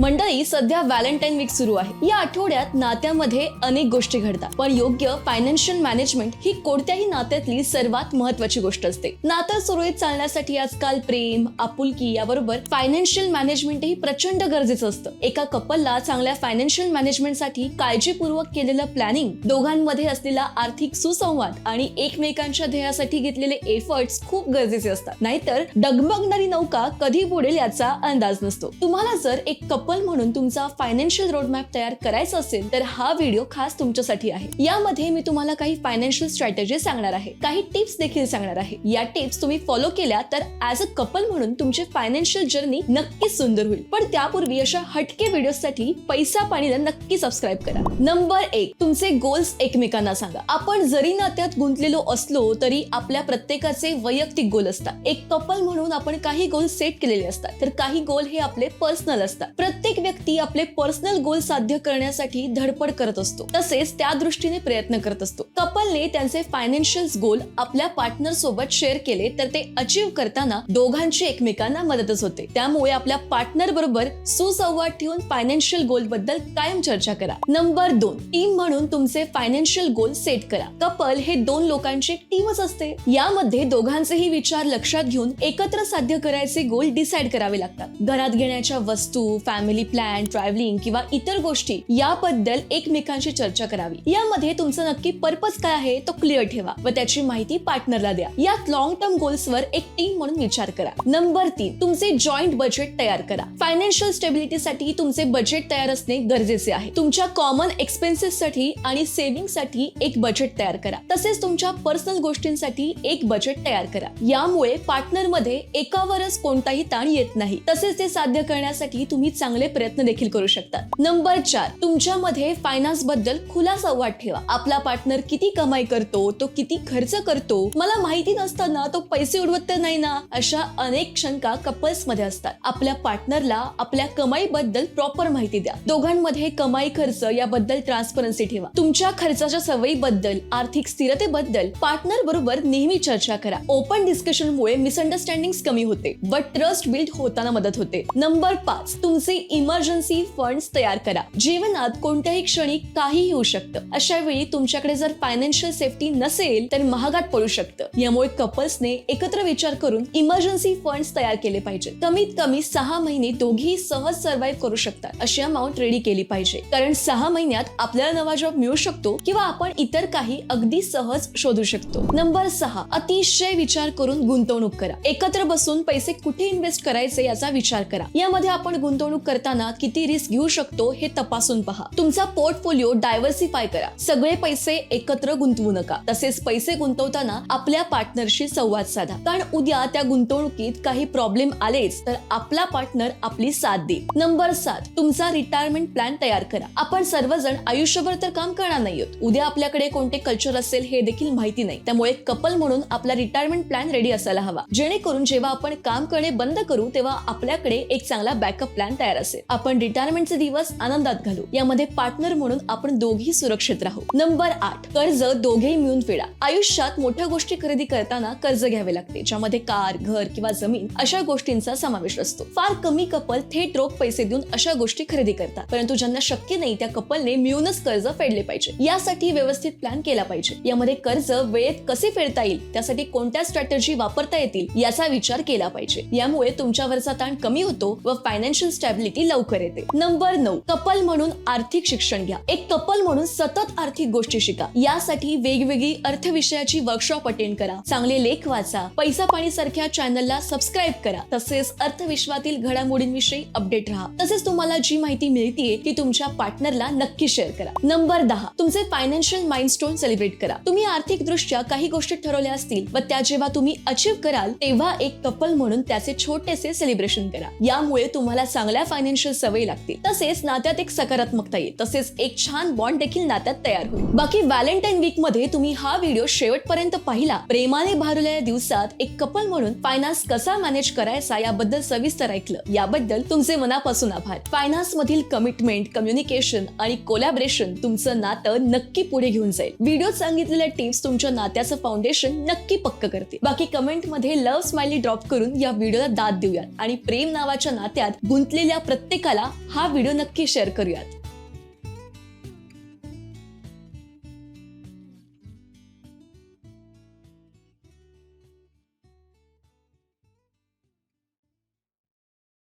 मंडळी सध्या Valentine weak सुरू आहे. या आठवड्यात नात्यामध्ये अनेक गोष्टी घडतात. पण योग्य फायनान्शियल मॅनेजमेंट ही कोणत्याही नात्यातली सर्वात महत्वाची गोष्ट असते. नातं सुरळीत चालण्यासाठी आजकाल प्रेम आपुलकी याबरोबर फायनान्शियल मॅनेजमेंट ही प्रचंड गरजेचं असतं. एका कपलला चांगल्या फायनान्शियल मॅनेजमेंटसाठी काळजीपूर्वक केलेलं प्लॅनिंग दोघांमध्ये असलेला आर्थिक सुसंवाद आणि एकमेकांच्या ध्येयासाठी घेतलेले एफर्ट्स खूप गरजेचे असतात. नाहीतर डगमगणारी नौका कधी बुडेल याचा अंदाज नसतो. तुम्हाला जर एक कप कपल म्हणून तुमचा फायनान्शियल रोडमॅप तयार करायचा असेल तर हा व्हिडिओ खास तुमच्यासाठी आहे. यामध्ये मी तुम्हाला काही फायनान्शियल स्ट्रॅटेजी सांगणार आहे. काही टिप्स देखील सांगणार आहे. या टिप्स तुम्ही फॉलो केल्या तर ऍज अ कपल म्हणून तुमची फायनान्शियल जर्नी नक्कीच सुंदर होईल. पण त्यापूर्वी अशा हटके व्हिडिओसाठी पैसा पाणीला नक्की सबस्क्राईब करा. नंबर एक तुमचे गोल्स एकमेकांना सांगा. आपण जरी नात्यात गुंतलेलो असलो तरी आपल्या प्रत्येकाचे वैयक्तिक गोल असतात. एक कपल म्हणून आपण काही गोल सेट केलेले असतात. तर काही गोल हे आपले पर्सनल असतात. प्रत्येक व्यक्ती आपले पर्सनल गोल साध्य करण्यासाठी धडपड करत असतो. तसेच त्या दृष्टीने प्रयत्न करत असतो. कपलने त्यांचे फायनान्शियल गोल आपल्या पार्टनर सोबत शेअर केले तर ते अचीव्ह करताना दोघांची एकमेकांना मदतच होते. त्यामुळे आपल्या पार्टनर बरोबर सुसंवाद ठेवून फायनान्शियल गोलबद्दल कायम चर्चा करा. नंबर दोन टीम म्हणून तुमचे फायनान्शियल गोल सेट करा. कपल हे दोन लोकांची टीमच असते. यामध्ये दोघांचेही विचार लक्षात घेऊन एकत्र साध्य करायचे गोल डिसाईड करावे लागतात. घरात घेण्याच्या वस्तू फॅमिली प्लॅन ट्रॅव्हलिंग किंवा इतर गोष्टी याबद्दल एकमेकांशी चर्चा करावी. यामध्ये तुमचं नक्की पर्पज काय आहे तो क्लिअर ठेवा व त्याची माहिती पार्टनरला द्या. यात लॉंग टर्म गोल्सवर एक टीम म्हणून विचार करा. नंबर तीन तुमचे जॉईंट बजेट तयार करा. फायनान्शियल स्टेबिलिटीसाठी तुमचे बजेट तयार असणे गरजेचे आहे. तुमच्या कॉमन एक्सपेन्सेस साठी आणि सेव्हिंगसाठी एक बजेट तयार करा. तसेच तुमच्या पर्सनल गोष्टींसाठी एक बजेट तयार करा. यामुळे पार्टनरमध्ये एकावरच कोणताही ताण येत नाही. तसेच ते साध्य करण्यासाठी तुम्ही चांगले प्रयत्न देखील करू शकतात. नंबर चार तुमच्यामध्ये फायनान्सबद्दल खुला संवाद ठेवा. आपला पार्टनर किती कमाई करतो तो किती खर्च करतो मला माहिती नसताना तो पैसे उडवत तर नाही ना अशा अनेक शंका कपल्समध्ये असतात. आपल्या पार्टनरला आपल्या कमाईबद्दल प्रॉपर माहिती द्या. दोघांमध्ये कमाई खर्च याबद्दल ट्रान्सपरन्सी ठेवा. तुमच्या खर्चाच्या सवयीबद्दल आर्थिक स्थिरतेबद्दल पार्टनर बरोबर नेहमी चर्चा करा. ओपन डिस्कशन मुळे मिसअंडरस्टँडिंग कमी होते बट ट्रस्ट बिल्ड होताना मदत होते. नंबर पाच तुमचे इमर्जन्सी फंड्स तयार करा. जीवनात कोणत्याही क्षणी काहीही होऊ शकतं. अशा वेळी तुमच्याकडे जर फायनान्शियल सेफ्टी नसेल तर महागात पडू शकतं. यामुळे कपल्सने एकत्र विचार करून इमर्जन्सी फंड्स तयार केले पाहिजे कमीत कमी सहा महिने दोघी सहज सर्व्हाइव्ह करू शकतात. अशी अमाऊंट रेडी केली पाहिजे. कारण सहा महिन्यात आपल्याला नवा जॉब मिळू शकतो किंवा आपण इतर काही अगदी सहज शोधू शकतो. नंबर सहा अतिशय विचार करून गुंतवणूक करा. एकत्र बसून पैसे कुठे इन्व्हेस्ट करायचे याचा विचार करा. यामध्ये आपण गुंतवणूक करताना किती रिस्क घेऊ शकतो हे तपासून पहा. तुमचा पोर्टफोलिओ डायव्हर्सिफाय करा. सगळे पैसे एकत्र गुंतवू नका. तसेच पैसे गुंतवताना आपल्या पार्टनरशी संवाद साधा. कारण उद्या त्या गुंतवणुकीत काही प्रॉब्लेम आलेच तर आपला पार्टनर आपली साथ देईल. नंबर सात तुमचा रिटायरमेंट प्लॅन तयार करा. आपण सर्वजण आयुष्यभर तर काम करणार नाही आहोत. उद्या आपल्याकडे कोणते कल्चर असेल हे देखील माहिती नाही. त्यामुळे कपल म्हणून आपला रिटायरमेंट प्लॅन रेडी असायला हवा. जेणेकरून जेव्हा आपण काम करणे बंद करू तेव्हा आपल्याकडे एक चांगला बॅकअप प्लॅन तयार असेल. आपण रिटायरमेंटचे दिवस आनंदात घालू. यामध्ये पार्टनर म्हणून आपण दोघी सुरक्षित राहू. नंबर आठ कर्ज दोघेही मिळून फेडा. आयुष्यात मोठ्या गोष्टी खरेदी करताना कर्ज घ्यावे लागते. ज्यामध्ये कार घर किंवा जमीन अशा गोष्टींचा समावेश असतो. फार कमी कपल थेट रोख पैसे देऊन अशा गोष्टी खरेदी करतात. परंतु ज्यांना शक्य नाही त्या कपलने मिळूनच कर्ज फेडले पाहिजे. यासाठी व्यवस्थित प्लॅन केला पाहिजे. यामध्ये कर्ज वेळेत कसे फेडता येईल त्यासाठी कोणत्या स्ट्रॅटेजी वापरता येतील याचा विचार केला पाहिजे. यामुळे तुमच्यावरचा ताण कमी होतो व फायनान्शियल स्टॅबिलिटी लवकर येते. नंबर नऊ कपल म्हणून आर्थिक शिक्षण घ्या. एक कपल म्हणून सतत आर्थिक गोष्टी शिका. यासाठी वेगवेगळी अर्थविषयाची वर्कशॉप अटेंड करा. चांगले लेख वाचा. पैसा पाणी सारख्या चॅनलला सबस्क्राईब करा. तसेच अर्थविश्वातील घडामोडींविषयी अपडेट राहा. तसेच तुम्हाला जी माहिती मिळतीये ती तुमच्या पार्टनरला नक्की शेअर करा. नंबर दहा तुमचे फायनान्शियल माइलस्टोन सेलिब्रेट करा. तुम्ही आर्थिक दृष्ट्या काही गोष्टी ठरवल्या असतील व त्या जेव्हा तुम्ही अचीव कराल तेव्हा एक कपल म्हणून त्याचे छोटेसे सेलिब्रेशन करा. यामुळे तुम्हाला चांगल्या फायनान्शियल सवयी लागतील तसेच नात्यात एक सकारात्मकता येईल. तसेच एक छान बॉन्ड देखील नात्यात तयार होईल. बाकी व्हॅलेंटाईन वीकमध्ये तुम्ही हा व्हिडिओ शेवटपर्यंत पाहिला. प्रेमाने भारलेल्या दिवसात एक कपल म्हणून फायनान्स कसा मॅनेज करायचा याबद्दल सविस्तर ऐकलं. याबद्दल तुमचे मनापासून आभार. फायनान्स मधील कमिटमेंट कम्युनिकेशन आणि कोलॅबरेशन तुमचं नातं नक्की पुढे घेऊन जाईल. व्हिडिओ सांगितलेल्या टिप्स तुमच्या नात्याचं फाउंडेशन नक्की पक्क करते बाकी कमेंटमध्ये लव्ह स्माइली ड्रॉप करून या व्हिडिओला दाद देऊयात. आणि प्रेम नावाच्या नात्यात गुंतलेल्या प्रत्येकाला हा व्हिडिओ नक्की शेअर करूयात.